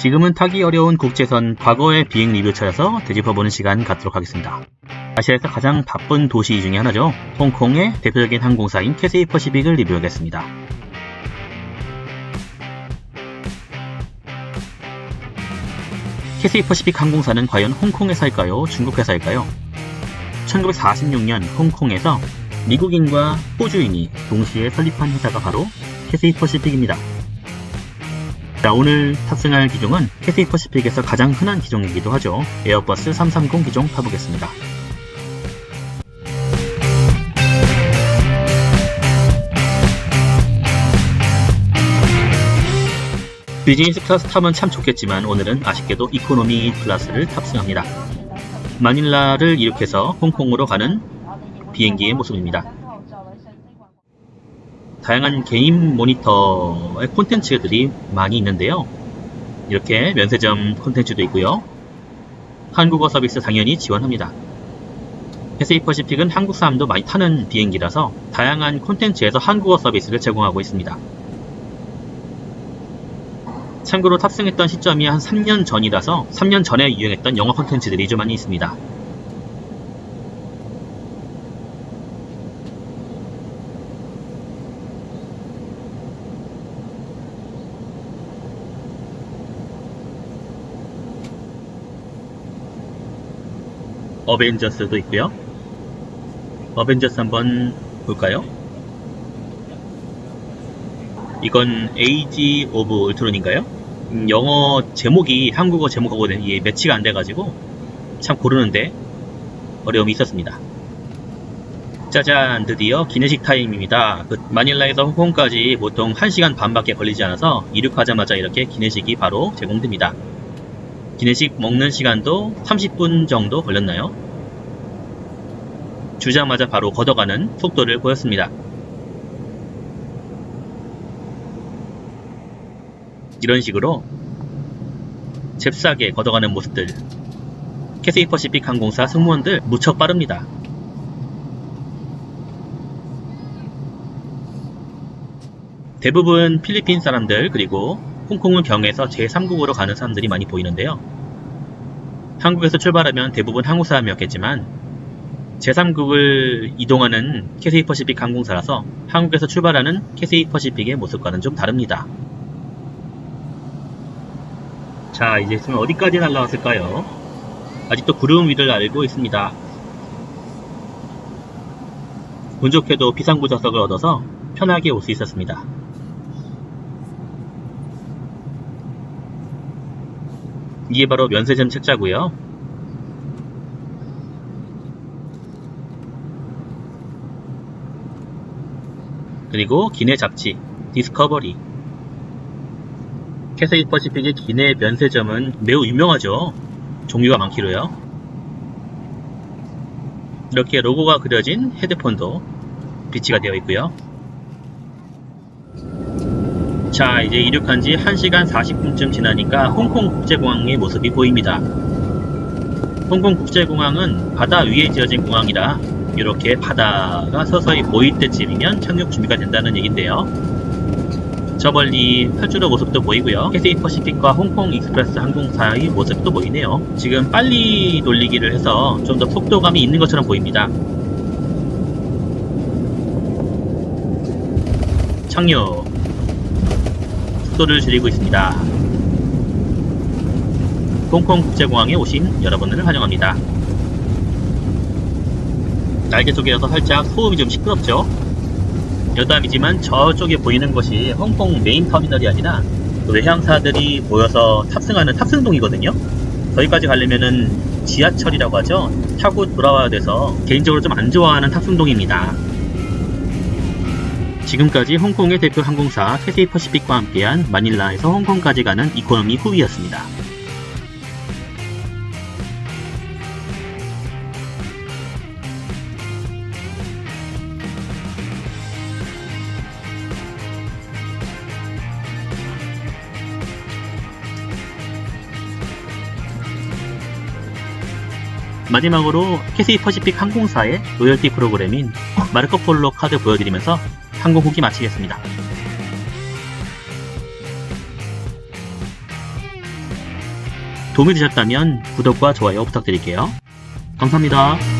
지금은 타기 어려운 국제선 과거의 비행 리뷰 차여서 되짚어보는 시간 갖도록 하겠습니다. 아시아에서 가장 바쁜 도시 중에 하나죠. 홍콩의 대표적인 항공사인 캐세이 퍼시픽을 리뷰하겠습니다. 캐세이 퍼시픽 항공사는 과연 홍콩 회사일까요? 중국 회사일까요? 1946년 홍콩에서 미국인과 호주인이 동시에 설립한 회사가 바로 캐세이 퍼시픽입니다. 자, 오늘 탑승할 기종은 캐세이 퍼시픽에서 가장 흔한 기종이기도 하죠. 에어버스 330 기종 타보겠습니다. 비즈니스 클래스 타면 참 좋겠지만 오늘은 아쉽게도 이코노미 클래스를 탑승합니다. 마닐라를 이륙해서 홍콩으로 가는 비행기의 모습입니다. 다양한 개인 모니터의 콘텐츠들이 많이 있는데요. 이렇게 면세점 콘텐츠도 있고요. 한국어 서비스 당연히 지원합니다. 캐세이 퍼시픽은 한국 사람도 많이 타는 비행기라서 다양한 콘텐츠에서 한국어 서비스를 제공하고 있습니다. 참고로 탑승했던 시점이 한 3년 전이라서 3년 전에 유행했던 영어 콘텐츠들이 좀 많이 있습니다. 어벤져스도 있고요. 어벤져스 한번 볼까요? 이건 에이지 오브 울트론인가요? 음, 영어 제목이 한국어 제목하고 이게 매치가 안 돼가지고 참 고르는데 어려움이 있었습니다. 짜잔 드디어 기내식 타임입니다. 그 마닐라에서 홍콩까지 보통 1시간 반밖에 걸리지 않아서 이륙하자마자 이렇게 기내식이 바로 제공됩니다. 기내식 먹는 시간도 30분 정도 걸렸나요? 주자마자 바로 걷어가는 속도를 보였습니다. 이런 식으로 잽싸게 걷어가는 모습들 캐세이 퍼시픽 항공사 승무원들 무척 빠릅니다. 대부분 필리핀 사람들 그리고 홍콩을 경해서 제3국으로 가는 사람들이 많이 보이는데요. 한국에서 출발하면 대부분 한국 사람이었겠지만 제3국을 이동하는 캐세이 퍼시픽 항공사라서 한국에서 출발하는 캐세이 퍼시픽의 모습과는 좀 다릅니다. 자, 이제 지금 어디까지 날라왔을까요? 아직도 구름 위를 날고 있습니다. 운 좋게도 비상구 좌석을 얻어서 편하게 올 수 있었습니다. 이게 바로 면세점 책자고요. 그리고 기내 잡지 디스커버리 캐세이 퍼시픽의 기내 면세점은 매우 유명하죠. 종류가 많기로요. 이렇게 로고가 그려진 헤드폰도 비치가 되어 있고요. 자, 이제 이륙한 지 1시간 40분쯤 지나니까 홍콩 국제공항의 모습이 보입니다. 홍콩 국제공항은 바다 위에 지어진 공항이라 이렇게 바다가 서서히 보일 때쯤이면 착륙 준비가 된다는 얘긴데요. 저 멀리 활주로 모습도 보이고요. 캐세이 퍼시픽과 홍콩 익스프레스 항공사의 모습도 보이네요. 지금 빨리 돌리기를 해서 좀 더 속도감이 있는 것처럼 보입니다. 착륙 속도를 줄이고 있습니다. 홍콩 국제공항에 오신 여러분을 환영합니다. 날개 쪽이라서 살짝 소음이 좀 시끄럽죠? 여담이지만 저쪽에 보이는 것이 홍콩 메인 터미널이 아니라 외향사들이 모여서 탑승하는 탑승동이거든요. 거기까지 가려면은 지하철이라고 하죠. 타고 돌아와야 돼서 개인적으로 좀 안 좋아하는 탑승동입니다. 지금까지 홍콩의 대표 항공사 캐세이 퍼시픽과 함께한 마닐라에서 홍콩까지 가는 이코노미 후기였습니다. 마지막으로 캐세이 퍼시픽 항공사의 로열티 프로그램인 마르코 폴로 카드 보여드리면서 항공 후기 마치겠습니다. 도움이 되셨다면 구독과 좋아요 부탁드릴게요. 감사합니다.